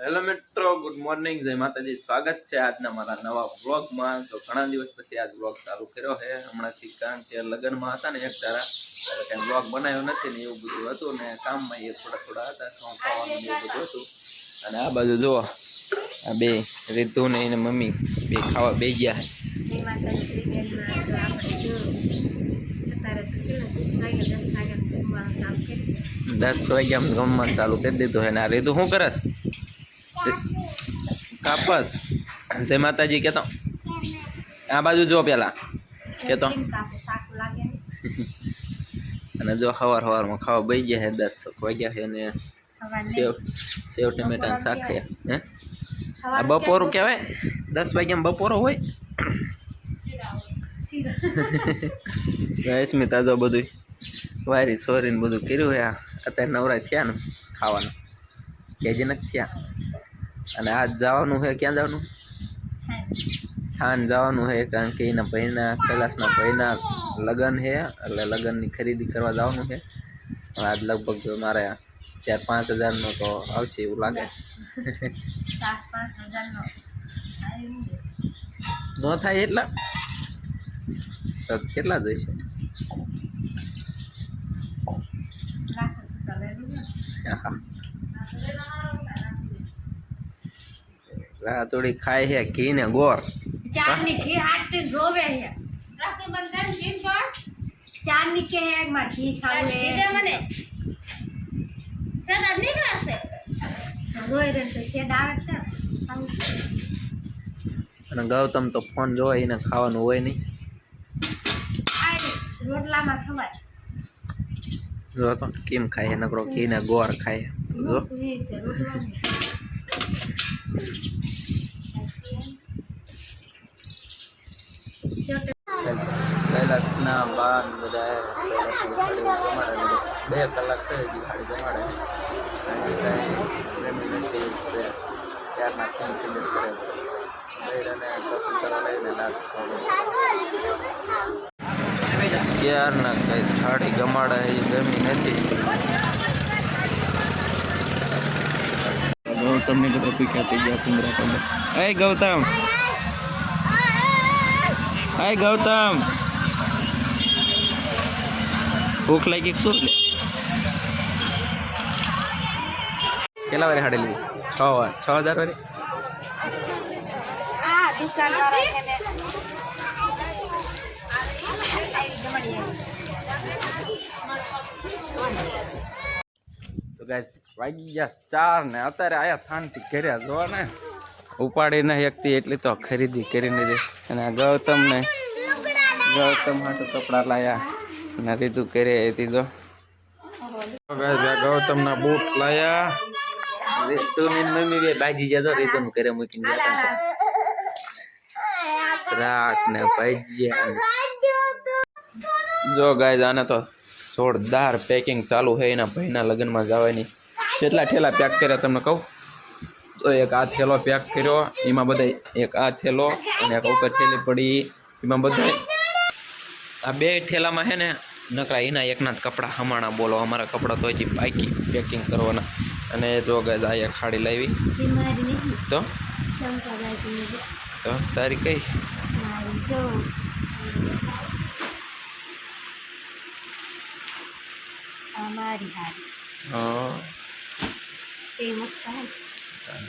Hello મિત્રો good morning જય માતાજી સ્વાગત છે આજના મારા નવા વ્લોગમાં. તો ઘણા દિવસ પછી આજ વ્લોગ ચાલુ કર્યો છે. હમણાંથી કારણ કે લગ્નમાં હતા ને એક તારા એટલે કંઈ વ્લોગ બનાવ્યો નથી ને એવું બધું હતું ને કામમાં એ થોડા થોડા હતા શું ખાવાનું એવું બધું હતું. અને આ બાજુ જુઓ આ બે રીતુ ને એને મમ્મી બે ખાવા બે ગયા દસ વાગ્યા જમવાનું ચાલુ કરી દીધું છે ને આ રીતુ શું કરસ? કાપસ. જય માતાજી કહેતો આ બાજુ જો પેલા. ને અને જો સવાર સવારમાં ખાવા બઈ ગયા છે દસ વાગ્યા છે ને સેવ સેવ ટમેટા શાક છે હે? આ બપોરું કહેવાય? દસ વાગ્યામાં બપોરો હોય? સ્મિતા જો બધું વાયરી સોરીને બધું કર્યું હોય અત્યારે નવરા થયા ને ખાવાનું. કેજી નથી થયા? અને આજ જવાનું છે ક્યાં જવાનું? થાન જવાનું છે કારણ કે એના ભાઈના કૈલાસના ભાઈના લગ્ન છે એટલે લગ્નની ખરીદી કરવા જવાનું છે. હવે આજ લગભગ મારે ચાર પાંચ હજારનો તો આવશે એવું લાગે. ન થાય એટલા? તો કેટલા જોઈશે? રાતોડી ખાય છે ઘી ને ગોળ. ચારની ઘી હાટતી રોવે છે. ચારની કે હે એકમાં ઘી ખાવું દે મને. સેડા નીકળાશે રોય રે તો શેડ આવે તો. અને ગૌતમ તો ફોન જોવે એને ખાવાનું હોય નહીં. આ રોટલામાં ખવાય જો તો કેમ ખાય નકરો? ઘી ને ગોળ ખાય તો જો. એ કૈલાસના બાર બધા બે કલાક થઈ હજી ખાલી જમાડે. હજી કાંઈ ગમાડે એ ગમી નથી. ગૌતમ ને બધા પીખા થઈ ગયા કુંદરા તમે હે ગૌતમ. હાય ગૌતમ. ભૂખ લાગી શું લે કેટલા વારે હાડે લીધી? છ વાર. છ હજાર વારે? તો ગાય વાગી ગયા ચાર ને અત્યારે આયા શાંતિ ઘેર્યા જોવા ને. ઉપાડીને શકતી, એટલી તો ખરીદી કરીને દે. અને આ ગૌતમ ને ગૌતમ હાટું કપડા લાયા અને રીતું કરે એથી જો. ગૌતમના બૂટ લાયા. રીતુની મમ્મી બે બાજી જજો રીતુનું કરે મૂકીને જતા રાત ને ભજીયા જો ગાય આને તો જોરદાર પેકિંગ ચાલુ છે. એના ભાઈના લગ્નમાં જવાની. કેટલા ઠેલા પેક કર્યા તમને કહું? તો એક આ થેલો પેક કર્યો એમાં બધા એક આ થેલો અને એક ઉપર થેલી પડી એમાં બધા આ બે થેલામાં છે ને નકરા એના એકના જ કપડાં હમાણા બોલો અમારા કપડાં તો હજી પાકી પેકિંગ કરવાના. અને જો ગાય આ એક ખાડી લાવી. તો? તો તારી કઈ? મારી જો આ મારી હારી. હા. એ મસ્ત હે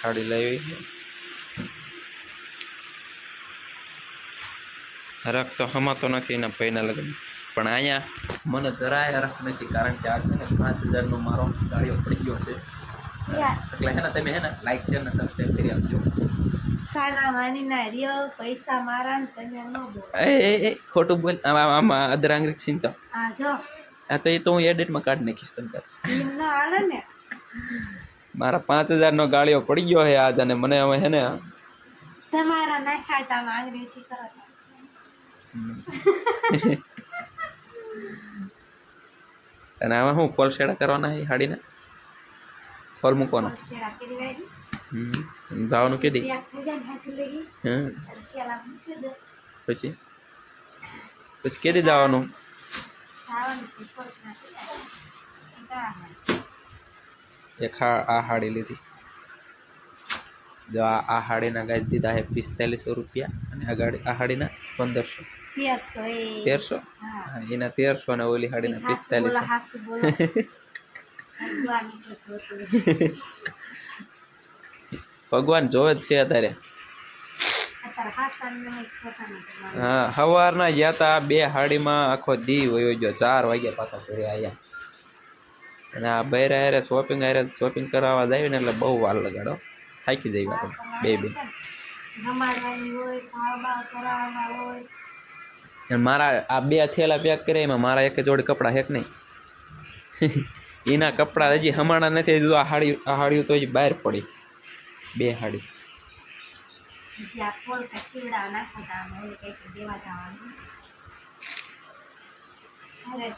ખાડી લાવી રખ તો હમાતો નથી એના ભાઈના લગ્ન. પણ અહીંયા મને જરાય રખ નથી કારણ કે આ છે ને પાંચ હજારનો મારો ગાડીઓ પડી ગયો છે. એટલે હે ને તમે હે ને લાઈક શેર ને સબસ્ક્રાઈબ કરી આપજો. સાના માની ના રિયો પૈસા મારા ને તમે ન બોલો. એ ખોટું બોલ આમાં અદરાંગ ચિંતા આ જો. આ તો એ તો હું એડિટમાં કાઢી નાખીશ તમને. એમ હાલે ને. મારા પાંચ હજારનો ગાળિયો પડી ગયો છે આજ અને મને હવે હે ને તમારા ના ખાય માંગરી છે. કરો અને આમાં શું કોલ શેડા કરવાના છે હાડીને? કોલ મૂકવાના? જવાનું કે દી. પછી? પછી કેદી જવાનું. એક હા આ હાડી લીધી. જો આ હાડીના ગાય દીધા છે પિસ્તાલીસો રૂપિયા અને આ ગાડી આ હાડીના પંદરસો. તેરસો હા. હા એના તેરસો ને ઓલી હાડીના પિસ્તાલીસો. ભગવાન જોવે જ છે અત્યારે. હા સવારના ગયા તા બે હાડીમાં આખો દી વયો ગયો ચાર વાગ્યા પાછા ઘરે આવ્યા અને આ બૈરા હારે શોપિંગ હારે શોપિંગ કરાવવા જાય ને એટલે બહુ વાર લગાડો થાકી જાય આપણે બે બે. મારા આ બે થેલા પેક કર્યા એમાં મારા એક જોડે કપડાં હેક નહીં? એના કપડાં હજી હમણાં નથી હજુ આ હાડી આ હાડીઓ તો હજી બહાર પડી. બે હાડી.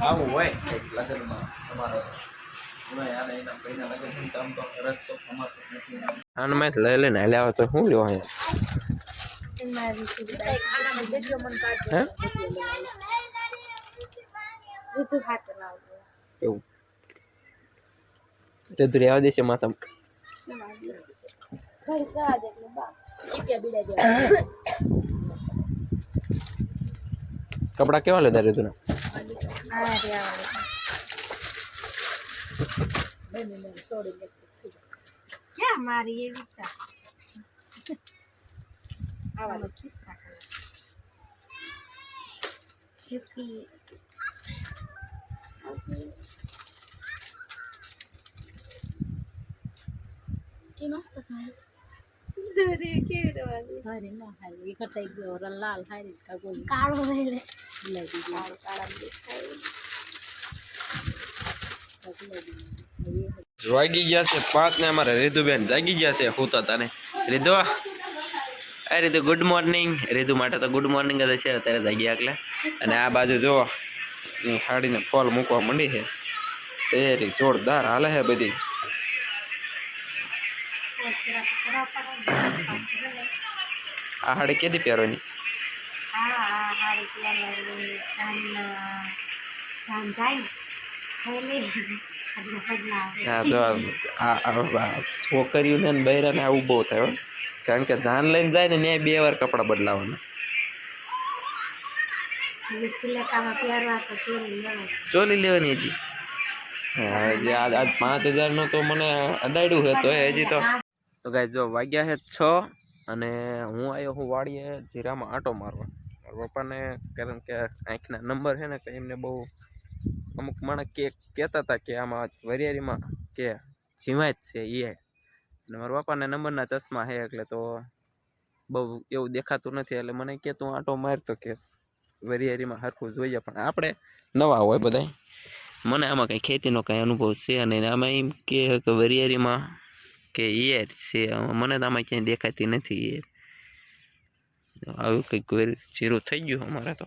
આવું હોય લગ્નમાં તમારો. આનમાં લઈ લઈને હાલે આવે તો શું લેવા એવું. તો રહેવા દેશે માથા એટલે કપડા કેવા લેતા રીતુ ને? આ રે ક્યાં મારી એવી આવા કરે યુપી એ મસ્ત થાય. દરે કેવી રવાજી હારી ના હારી એ લાલ હારી કાગોલ કાળો રહે લે. લઈ દીધી કાળો કાળા દેખાય. લઈ દીધી વાગી ગયા છે, પાંચ ને અમારે રીધુબેન જાગી ગયા છે, હોતા તાને. રીધુ, આ રીધુ ગુડ મોર્નિંગ રીધુ માટે તો ગુડ મોર્નિંગ જ છે અત્યારે જાગ્યા એટલે અને આ બાજુ જો હાડીને ફોલ મૂકવા માંડી છે. તૈયારી જોરદાર હાલે છે બધી. આ હાડી કેદી પહેરવાની. જાય ને. હા, તો છોકરીઓને ને બૈરાને આવું બહુ થાય કારણ કે જાન લઈને જાય ને ત્યાં બે વાર કપડાં બદલાવાના. ચોલી લેવાની હજી. હજી આજ પાંચ હજારનું તો મને અડાડ્યું છે તો હજી તો તો ગાય જો વાગ્યા છે છ અને હું આવ્યો હું વાળીએ જીરામાં આંટો મારવા. મારા પપ્પાને કારણ કે આંખના નંબર છે ને કંઈ એમને બહુ અમુક માણસ કે, કહેતા હતા કે આમાં વરિયાળીમાં કે જીવાય જ છે એ અને મારા પપ્પાને નંબરના ચશ્મા છે એટલે તો બહુ એવું દેખાતું નથી, એટલે મને કે તું આંટો મારતો કે વરિયાળીમાં સરખું જોઈએ, પણ આપણે નવા હોય બધાય. મને આમાં કંઈ ખેતીનો કાંઈ અનુભવ છે અને આમાં એમ કે વરિયાળીમાં કે ઈયર છે મને તો આમાં ક્યાંય દેખાતી નથી ઈયર આવું કંઈક જીરું થઈ ગયું અમારે તો.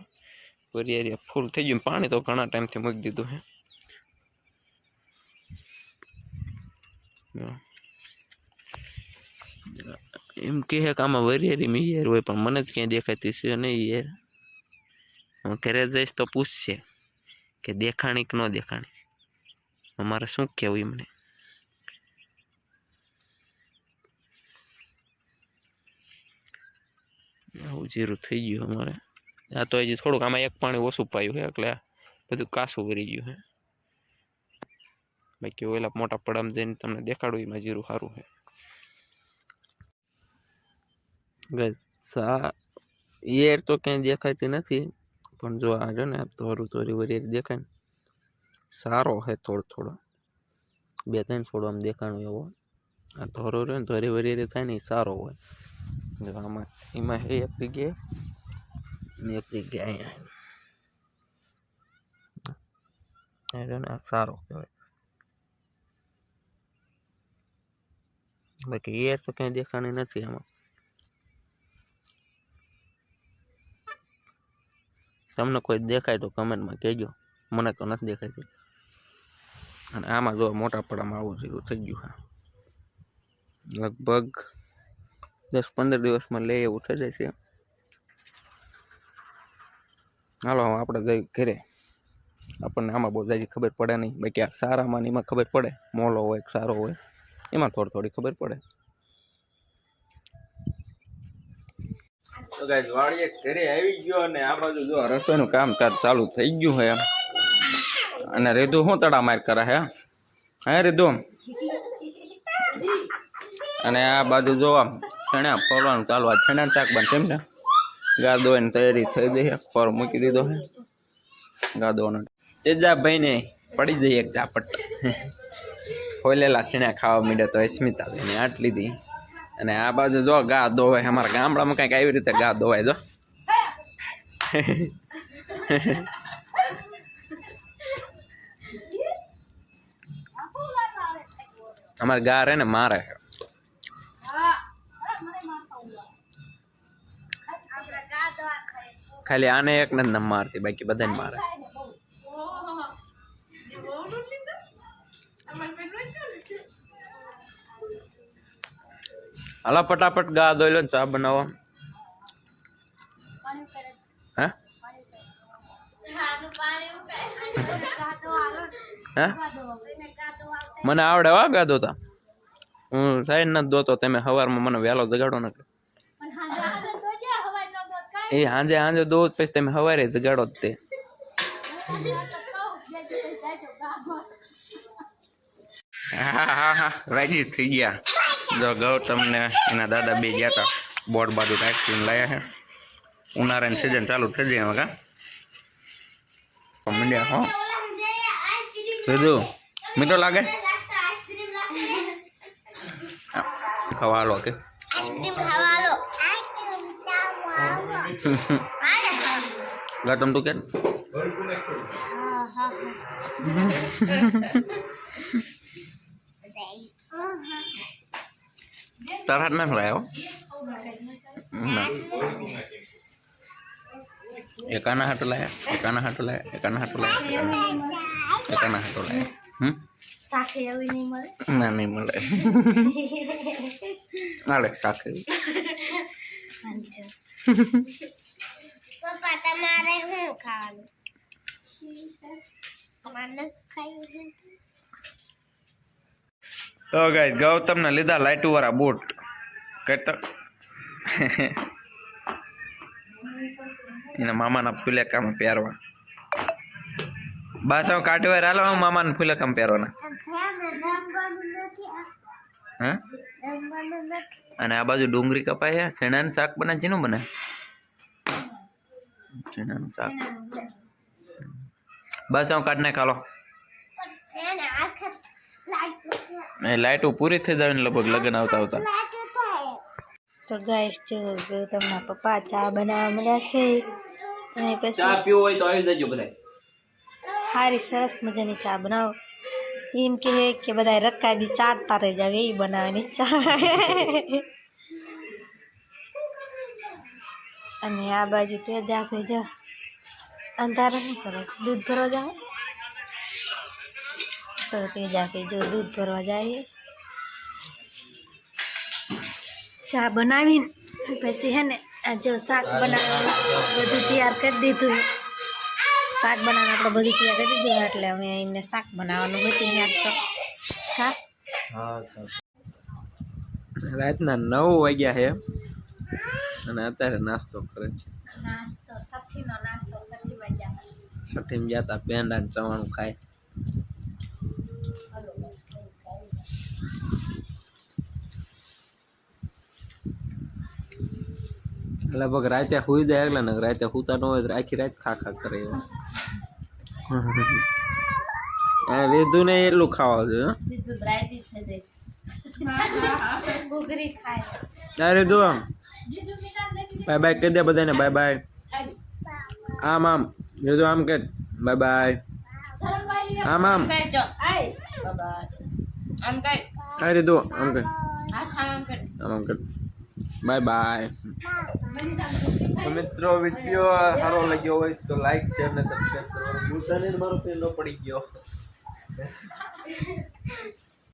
વરિયાળી ફૂલ થઈ ગયું. પાણી તો ઘણા ટાઈમથી મૂકી દીધું છે એમ કહે કે આમાં વરિયાળીમાં ઈયર હોય, પણ મને જ ક્યાંય દેખાતી છે નહીં ઈયર હું ઘરે જઈશ તો પૂછશે કે દેખાણી કે ન દેખાણી. અમારે શું કહેવું એમને આવું જીરું થઈ ગયું અમારે. આ તો હજી થોડુંક આમાં એક પાણી ઓછું પાયું છે એટલે બધું કાસું ભરી ગયું છે બાકી ઓલા મોટા પડામાં જઈને તમને દેખાડું એમાં જીરું સારું છે સા ઈયર તો ક્યાંય દેખાતી નથી, પણ જો આ છે ને ધોરું ધોરી વરી દેખાય ને. સારો છે થોડો થોડો. બે ત્રણ છોડો આમ દેખાણું એવો. આ ધોરો રહે ને, ધોરી વરી થાય ને એ સારો હોય. જો આમાં, એમાં એક જગ્યાએ ને એક જગ્યાએ અહીંયા એ રહ્યો ને આ સારો કહેવાય. બાકી ઈયર તો ક્યાંય દેખાણી નથી આમાં. તમને કોઈ દેખાય તો કમેન્ટમાં કહેજો. મને તો નથી દેખાતી અને આમાં જો મોટા પડામાં આવું જીરું થઈ ગયું છે લગભગ દસ પંદર દિવસમાં લે એવું થઈ જાય છે. હાલો આપણે જઈ ઘરે. આપણને આમાં બહુ જાય ખબર પડે નહીં. બાકી આ સારામાં એમાં ખબર પડે. મોલો હોય સારો હોય, એમાં થોડી થોડી ખબર પડે. વાડીએ ઘરે આવી ગયો અને આ બાજુ જો રસોઈનું કામ ચાલુ થઈ ગયું એમ. અને રેધુ શું તડા માર કરે હે? હે રેધુ? અને આ બાજુ જોવા છેણા ફરવાનું ચાલુ આ છેણા શાક બનશે એમ ને? ગાદોની તૈયારી થઈ ગઈ છે. પર મૂકી દીધો છે. ગાદોનો. તેજાભાઈને પડી જઈ એક ઝાપટ. ફોલેલા સીણા ખાવા મીડે તો સ્મિતા બેને આટ લીધી. અને આ બાજુ જો ગા દોવાય અમારા ગામડામાં કંઈક આવી રીતે ગા દોવાય જો. અમારે ગા રે ને, મારે. ખાલી આને એક ને ના મારતી, બાકી બધાને મારે. હાલો, ફટાફટ ગા દોઈ લો ચા બનાવો. હે? મને આવડે વા ગાધો તા હું સાઈડ નથી દોતો તમે સવારમાં મને વહેલો જગાડો ને એ હાંજે હાંજે દો પછી તમે સવારે જગાડો જ તે. હા હા હા રાજી થઈ ગયા. જો ગૌતમ ને એના દાદા બે ગયા હતા બોર્ડ બાજુ આઈસ્ક્રીમ લાયા છે. ઉનાળાની સિઝન ચાલુ થઈ જાય હવે કા? મંડ્યા હો. કીધું મીઠો લાગે? ખવાલો કે? આઈસ્ક્રીમ તું કે તારા હાથ ના ખવડાયો ના એકાના હાટો લાયા એકાના હાટો લાયા એકાના હાટો લાયા એકાના હાટો લાયા હમ સાથે એવી નહીં મળે ના નહીં મળે હાલે એવું. પપ્પા તમારે શું ખાવાનું? તો ગાઈસ ગૌતમને લીધા લાઇટુ વાળા બૂટ કરતો એના મામાના ફુલેકામાં પહેરવા બાસા કાઢવા હાલો મામાના ફુલેકામાં પહેરવાના. હા? અને આ બાજુ ડુંગળી કપાય છે. ચણાનું શાક બને છે બને ચણાનું શાક. બસ હું કાઢ નાખ હાલો. એ લાઈટો પૂરી થઈ જાય ને લગભગ લગ્ન આવતા આવતા. તો ગાઈસ જો ગૌતમના પપ્પા ચા બનાવવા મળ્યા છે અને પછી પીવો હોય તો આવી જજો બધા સારી સરસ મજાની ચા બનાવો. એમ કહે કે બધા રકાબી ચાટતા રહી જાવ, એ બનાવવાની ચા અને આ બાજુ તે જાખે જ અંધારો શું કરો? દૂધ ભરવા જાઓ તો તે જા જો દૂધ ભરવા જાય. ચા બનાવીને, પછી હે ને આ જો શાક બનાવવાનું બધું તૈયાર કરી દીધું. શાક બનાવવાનું આપણે બધું તૈયાર કરી દીધું એટલે અમે એમને શાક બનાવવાનું હતું યાદ તો રાતના નવ વાગ્યા છે અને અત્યારે નાસ્તો કરે છે. નાસ્તો સઠ્ઠીનો નાસ્તો છઠ્ઠીમાં ગયા તા પેંડા ચવાણું ખાય. લગભગ રાતે સુઈ જાય એટલે ને રાતે સુતા ન હોય તો આખી રાત ખા ખા કરે એવા. રીધું ને એટલું ખાવા જોઈએ રીધું આમ. બાય બાય કહી દે બધાને બાય બાય આમ આમ. રીધું આમ કે બાય બાય આમ. આમ આ રીધું આમ કે. આમ આમ કે. બાય બાય મિત્રો વીડિયો સારો લાગ્યો હોય તો લાઈક શેર ને સબસ્ક્રાઈબ કરવાનું ભૂલતા નહીં, મારો પડી ગયો.